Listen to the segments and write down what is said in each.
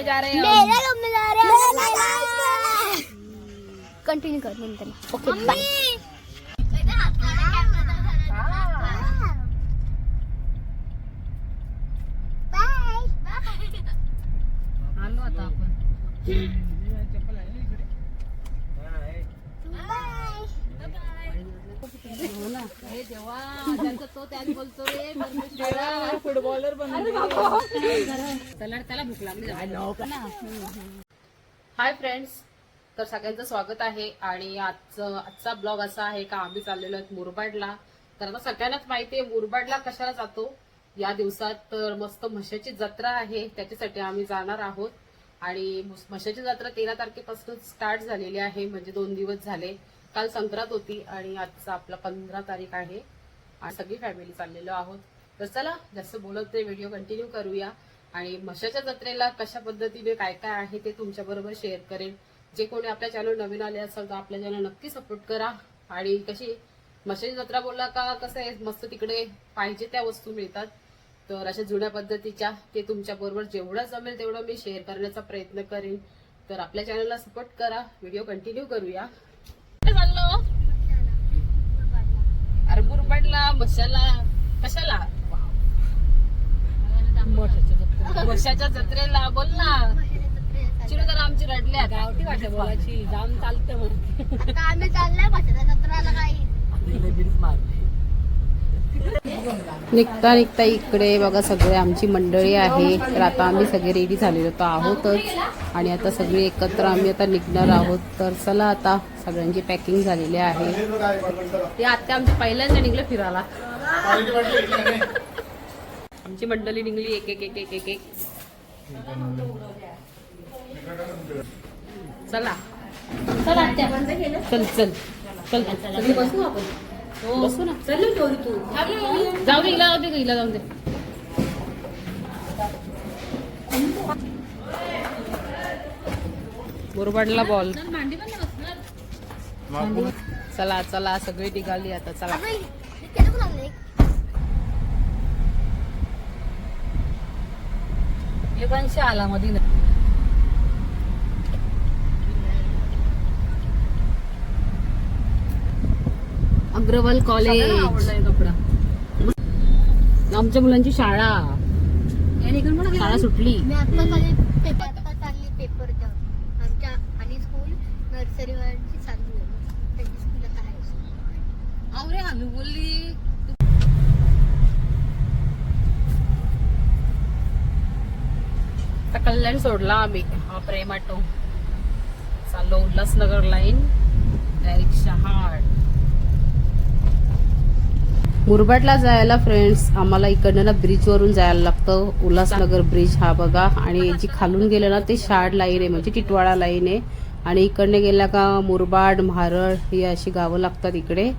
घूमने जा रहे हैं मेरा घूमने जा रहे हैं। कंटिन्यू कर नंतर ओके बाय। आलो आता आपण हे देवा ज्यांचा तो त्याच बोलतो रे फुटबॉलर त्याला त्याला भूक लागली हाय फ्रेंड्स तर सगळ्यांचं स्वागत आहे आणि आजचं आजचा ब्लॉग असा आहे का आम्ही चाललेलो आहेत मुरबाडला. तर आता सगळ्यांनाच माहिती आहे मुरबाडला कशाला जातो? या दिवसात तर मस्त म्हशाची जत्रा आहे त्याच्यासाठी आम्ही जाणार आहोत. आणि म्हशाची जत्रा तेरा तारखेपासून स्टार्ट झालेली आहे म्हणजे दोन दिवस झाले. काल संक्रांत होती आणि आजचा आपला पंधरा तारीख आहे. आणि सगळी फॅमिली चाललेलो आहोत. तर चला जास्त बोलत ते व्हिडिओ कंटिन्यू करूया. आणि म्हशाच्या जत्रेला कशा पद्धतीने काय काय आहे ते तुमच्या बरोबर शेअर करेन. जे कोणी आपल्या चॅनल नवीन आले असेल तर आपल्या चॅनल नक्की सपोर्ट करा. आणि कशी म्हशाची जत्रा बोलला का कसं आहे मस्त तिकडे पाहिजे त्या वस्तू मिळतात. तर अशा जुन्या पद्धतीच्या ते तुमच्या बरोबर जेवढं जमेल तेवढं मी शेअर करण्याचा प्रयत्न करेन. तर आपल्या चॅनलला सपोर्ट करा. व्हिडिओ कंटिन्यू करूया. चाललो. अरे मुरबाडला म्हशाला कशाला? म्हशाच्या जत्रेला. बोल ना. चिरू तर आमची रडल्या गावठी भाषा बोलायची. जाम चालतं म्हणते आम्ही चाललोय भाषेच्या जत्राला काही. निघता निघता इकडे बघा सगळे आमची मंडळी आहे. तर आता आम्ही सगळे रेडी झालेलो तर आहोतच. आणि आता सगळे एकत्र आम्ही आता निघणार आहोत. तर चला आता सगळ्यांची पॅकिंग झालेली आहे. ते आता आमची पहिल्यांदा निघलं फिरायला. आमची मंडळी निघली एक एक एक एक एक एक. चला. चल चल चल. सगळी बसू आपण? बसू ना. चल तू. जाऊ दे हिला जाऊ दे हिला जाऊ दे. बोरबाडला बॉल चला चला. सगळी निघाली आता चला. एकांशी आला मधी अग्रवाल कॉलेज कपडा. आमच्या मुलांची शाळा. शाळा सुटली. मी आता चालली पेपर आता चालली पेपर देऊन आमच्या आणि स्कूल नर्सरी वाल्यांची चालली आहे. त्यांची स्कूल आता आहे. आवरे हमी बोलली कल्याण सोडला आम्ही. हा प्रेम ऑटो चाललो उल्हासनगर लाईन डायरेक्ट शहाड. मुरबाडला जायला फ्रेंड्स आम्हाला इकडनं ना ब्रिज वरून जायला लागतं. उल्हासनगर ब्रिज हा बघा. आणि जी खालून गेलं ना ते शाड लाईन आहे म्हणजे टिटवाळा लाईन आहे. आणि इकडनं गेला का मुरबाड म्हारळ ही अशी गावं लागतात इकडे.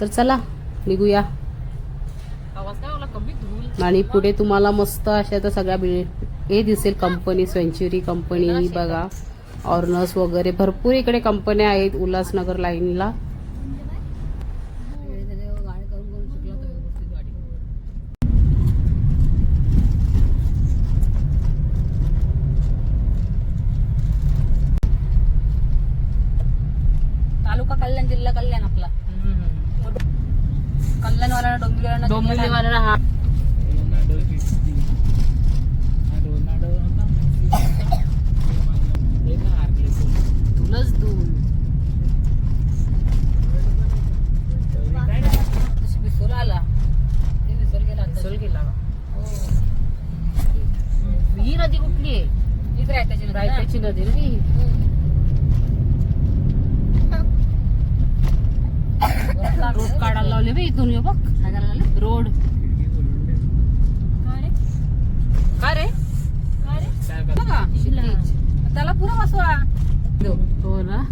तर चला निघूया. आणि पुढे तुम्हाला मस्त अशा तर सगळ्या हे दिसेल कंपनी सेंच्युरी कंपनी बघा. ऑर्नस वगैरे. भरपूर इकडे कंपन्या आहेत उल्हासनगर लाईनला तालुका कल्याण जिल्हा कल्याण आपला. कल्याणवाला डोंबिवलीवाला डोंबिवलीवाला हा. आला ते गेला. चल गेला ही नदी कुठली आहे हीच रायताची. रायत्याची नदी ना ही रोड काढायला लावले बे इथून हे बघ काय करायला लागले? रोड काय रे? काय रे? बघा. त्याला पुरा बसवा हो ना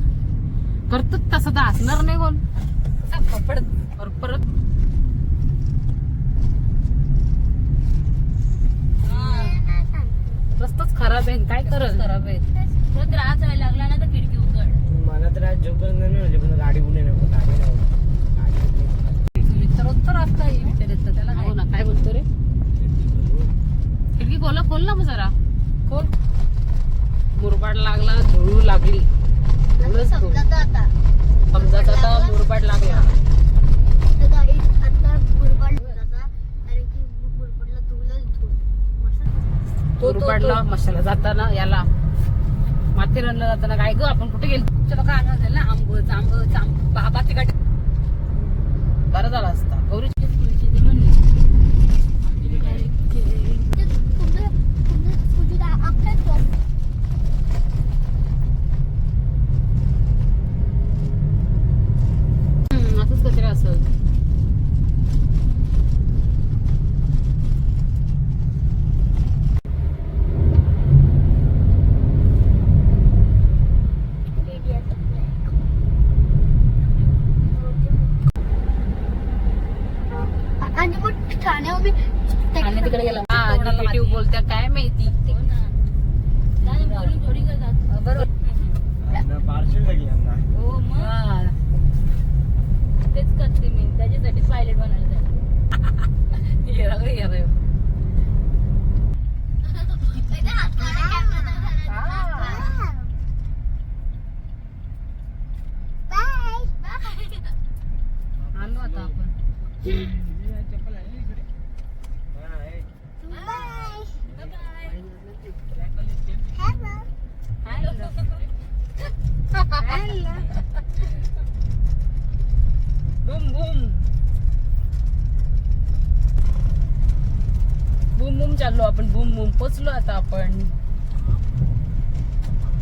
करतात तसं तर असणार नाही कोण. कपड पर परत रस्ताच खराब आहे काय करत खराब आहे. तुला त्रास व्हायला लागला ना तर खिडकी उघड. मला तर आज जोपर्यंत नाही म्हणजे पण गाडी उडे नको गाडी नको उत्तर विचारित तर त्याला हो ना काय बोलतो रे? खिडकी खोल खोल ना मग जरा. कोण मुरबाड लागला धुळू लागली. समजायचं आता. मुरबाड लागला आता एक आता मुरबाड जाता कारण की मुरबाडला मशाला जाताना याला माथेरानला जाताना काय ग? आपण कुठे गेलो? तुमच्या बघा आणलं असेल ना आंब जांब जांब बाबाची गाठी बरं झाला असता गौरी ते तुमचं तुमचं तुझी आपल्याच job. हम्म, असंच कचरा असं Indiaचं flag. आणि मग ठाण्यावर मी आणि तिकडे गेला हा निगेटिव्ह बोलत्या काय माहिती हो ना नाही, बोलून थोडी करतात बरोबर पार्सल लागली यांना हो मग हा. तेच करते मी त्याच्यासाठी पायलट बनायला त्याला येरा ग येरा. आलो आता आपण चप्पल आहे ना इकडे हा, आहे. बूम बूम बूम बूम चाललो आपण. बूम बूम पोचलो आता आपण.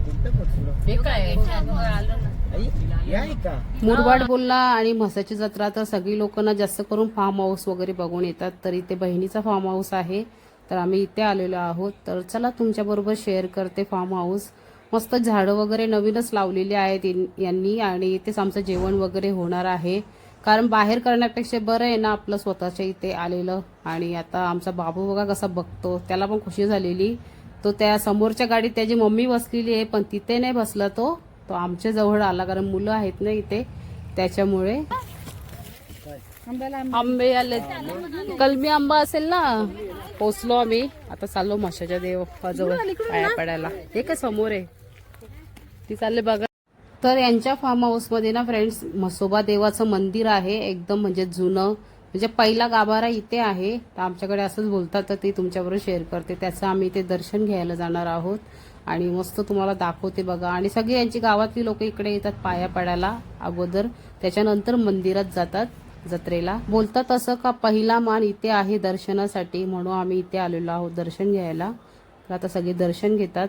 कुठं पोहोचलो? हे काय? आलो ना. आई, आहे का? मुरबाड बोलला आणि म्हसाची जत्रा तर सगळी लोक ना जास्त करून फार्म हाऊस वगैरे बघून येतात. तर इथे बहिणीचा फार्म हाऊस आहे. तर आम्ही इथे आलेलो आहोत. तर चला तुमच्या बरोबर शेअर करते फार्म हाऊस मस्त झाडं वगैरे नवीनच लावलेली आहेत यांनी. आणि इथेच आमचं जेवण वगैरे होणार आहे. कारण बाहेर करण्यापेक्षा बरं आहे ना आपलं स्वतःच्या इथे आलेलं. आणि आता आमचा बाबू बघा कसा बघतो. त्याला पण खुशी झालेली. तो त्या समोरच्या गाडीत त्याची मम्मी बसलेली आहे पण तिथे नाही बसला तो. तो आमच्या जवळ आला कारण मुलं आहेत ना इथे. त्याच्यामुळे आंबे आले. कलमी आंबा असेल ना? पोचलो आम्ही. आता चाललो मशाच्या देवाजवळ पाया पडायला. हे का समोर आहे? ती चालले बघा. तर यांच्या फार्म हाऊसमध्ये ना फ्रेंड्स म्हसोबा देवाचं मंदिर आहे एकदम म्हणजे जुनं. म्हणजे पहिला गाभारा इथे आहे. तर आमच्याकडे असंच बोलतात तर ते तुमच्याबरोबर शेअर करते. त्याचं आम्ही इथे दर्शन घ्यायला जाणार आहोत. आणि मस्त तुम्हाला दाखवते बघा. आणि सगळी यांची गावातली लोक इकडे येतात पाया पडायला अगोदर. त्याच्यानंतर मंदिरात जातात जत्रेला. बोलतात असं का पहिला मान इथे आहे दर्शनासाठी म्हणून आम्ही इथे आलेलो आहोत दर्शन घ्यायला. तर आता सगळे दर्शन घेतात.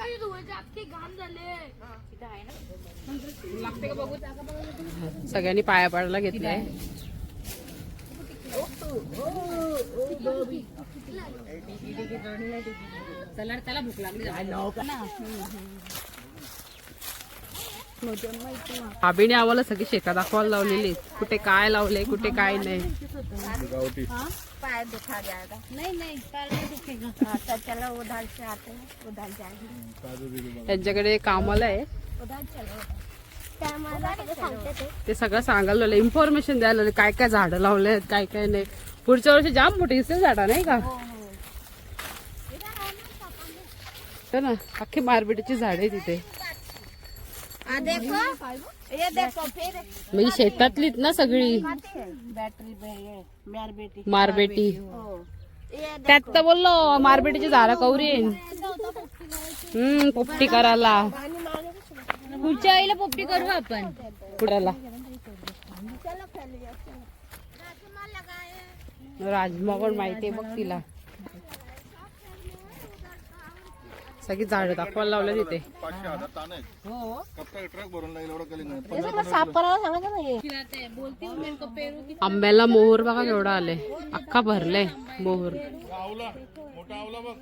पाय कशी धुवायचे अख्खे घाम झाले. सगळ्यांनी पाया पडायला घेतलाय. चला त्याला भूक लागली. आबीने आम्हाला सगळी शेता दाखवायला लावलेली. कुठे काय लावले कुठे काय नाही. गावठी. पाय दुखा जाएगा नहीं नहीं. पैर नहीं दुखेगा अच्छा चलो उधर से आते. हैं उधर जाएंगे काजू बिजू त्यांच्याकडे कामाला आहे. उधर चलो त्या मला सांगते ते. सगळं सांगायला लावलं इन्फॉर्मेशन द्यायला लावले काय काय झाडं लावले आहेत काय काय नाही. पुढच्या वर्षी जाम मोठी दिसते झाडा नाही का? हो ना. अख्खी मारबिटीची झाडे तिथे देखो. ये देखो फिर म्हणजे शेतातलीच ना सगळी. बैटरी मेर बेटी मारबेटी. ये त्यात तर बोललो मारबेटीची झाडं कवरी हम्म पोपटी करायला. पुढच्या वेळेला पोपटी करू आपण. फैलिए राजमा पण माहिती आहे बघ तिला. सगळी झाडं दाखवायला लावलं तिथे. पाचशे हजार ताण आहेत. हो. कप्पा ट्रक भरून लागेल एवढं कलिंग नाही आंब्याला मोहर बघा केवढा आले अख्खा भरले मोहर. आवला. मोठा आवला बघ.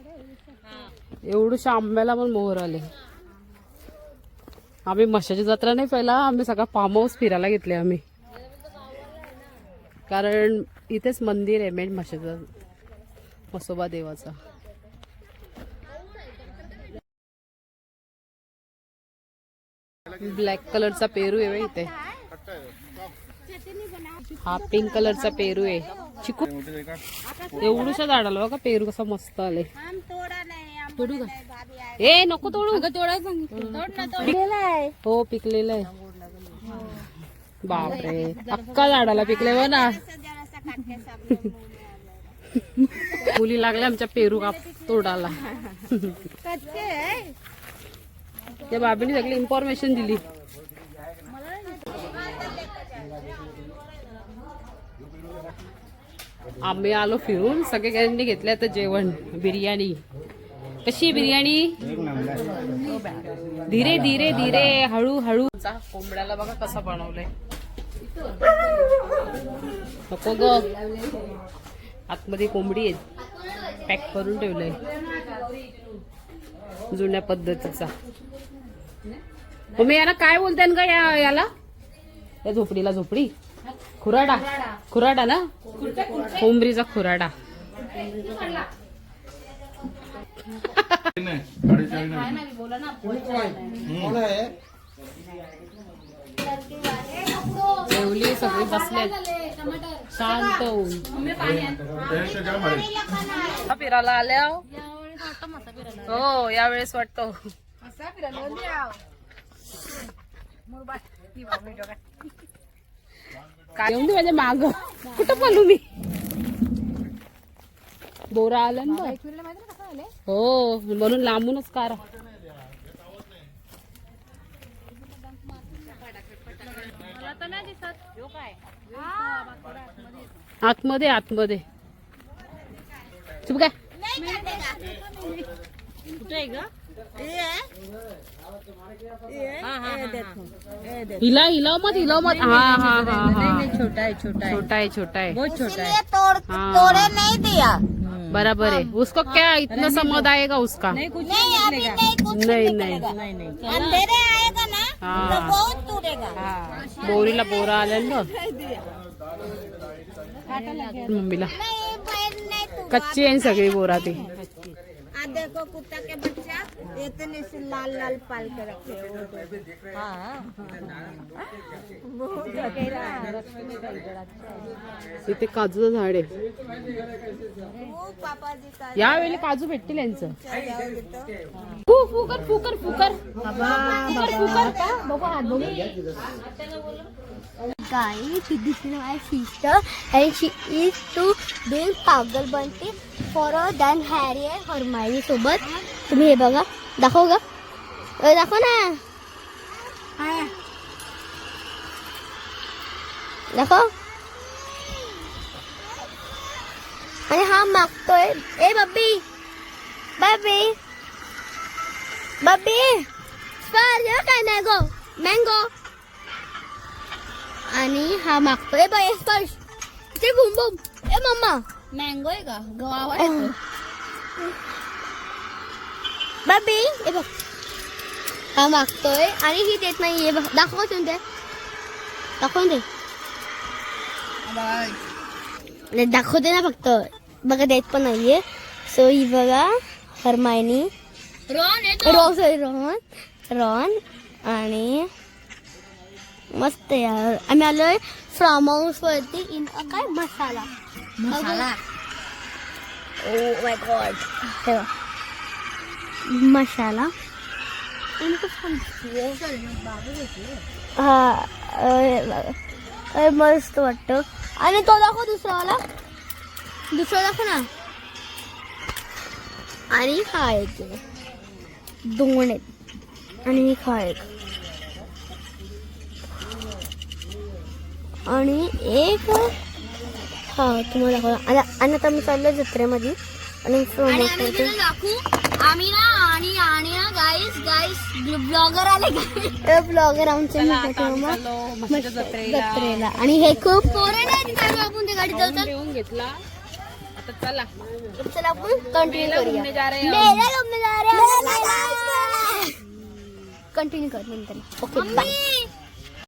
एवढूशा आंब्याला पण मोहर आले आम्ही मशाची जत्रा नाही पहिला आम्ही सगळा फार्म हाऊस फिरायला घेतले आम्ही. कारण इथेच मंदिर आहे मेन मशाचं मसोबा देवाचा. ब्लॅक कलरचा पेरू आहे इथे. हा पिंक कलरचा पेरू आहे. चिकू. एवढूशा झाडाला बघा पेरू कसा मस्त आले तोडू का? ए नको तोडू. पिक- हो पिकलेलं आहे. बापरे. अक्का झाडाला पिकले हो ना. मुली लागल्या आमच्या पेरू काप तोडाला त्या बाबीने सगळी इन्फॉर्मेशन दिली. आम्ही आलो फिरून सगळ्यांनी घेतलं आता जेवण बिर्याणी. कशी बिर्याणी? धीरे धीरे धीरे हळू हळू. कोंबड्याला बघा कसा बनवलंय. नको ग. आतमध्ये कोंबडी आहे पॅक करून ठेवलंय. जुन्या पद्धतीचा. मग याला काय बोलते का या याला? या झोपडीला झोपडी. खुराडा. खुराडा ना? कोंबरीचा खुराडा. जेवली सगळी बसले शांत होऊन. फिरायला आल्या हो यावेळेस वाटतो. काय येऊन दे माझ्या माग. कुठं पळू मी? बोरा आला ना. हो म्हणून लांबूनच कार आतमध्ये आतमध्ये. चुप काय? हिला हिलाव मत हिलाव मत। हा हा हा हा छोटा है। छोटा है छोटा है। छोटा है बहुत छोटा है। तोड़ हाँ। तोड़े नहीं दिया। बराबर है। उसको क्या इतना समझ आएगा उसका? नहीं कुछ नहीं नहीं नहीं नहीं नहीं नहीं। अंधेरे आएगा ना तो हाँ। बहुत तोड़ेगा बोरीला बोरा आल्या ना मम्मीला कच्ची आहे सगळी बोरा ती आ देखो कुत्ता के बच्चा इतने से लाल लाल पाल के रखे हैं। देखो। इथे काजूचं झाड आहे. का यावेळी काजू भेटतील यांचं. फू फुकर फुकर फुकर फुकर फुकर बघू हात बघू. Guys, this is my sister and she is to doing पागल बनते for a than Harry and Hermione सोबत तुम्ही हे बघा दाखव ग अ, दाखव ना दाखव आणि हा मागतोय ए बब्बी बब्बी बब्बी स्पार काय नाही गो मँगो आणि हा मागतोय बाय स्पर्श ते बुम बुम ए मम्मा मँगो आहे का? गवावा बाबी ए बघ. हा मागतोय आणि ही देत नाही हे बघ. दाखवून दे दाखवून दे दाखवते ना फक्त. बघा देत पण नाहीये. सो ही बघा Hermione Ron sorry Ron. Ron आणि मस्त यार आम्ही आलोय फार्म हाऊस वरती इन अ काय मसाला? मसाला. ओ माय गॉड मसाला. हा मस्त वाटतं. आणि तो दाखव दुसरावाला दुसरा दाखव ना. आणि हा एक आहे. दोन आहेत. आणि हा एक. आणि एक हा तुम्हाला दाखवला आणि आणि आता मी चाललोय जत्रेमध्ये. आणि. आम्ही ना आणि आणि ना गाईस गाईस ब्लॉगर आले हे ब्लॉगर आमचे मित्र मम्मा मस्त जत्रेला. आणि हे खूप पोरं नाही गाडी आपण ते गाडी जाऊन चालतात घेऊन घेतला. आता चला. चला आपण कंटिन्यू करूया. घूमने जा रहे मेला घूमने जा रहे हैं कंटिन्यू कर नंतर. Okay bye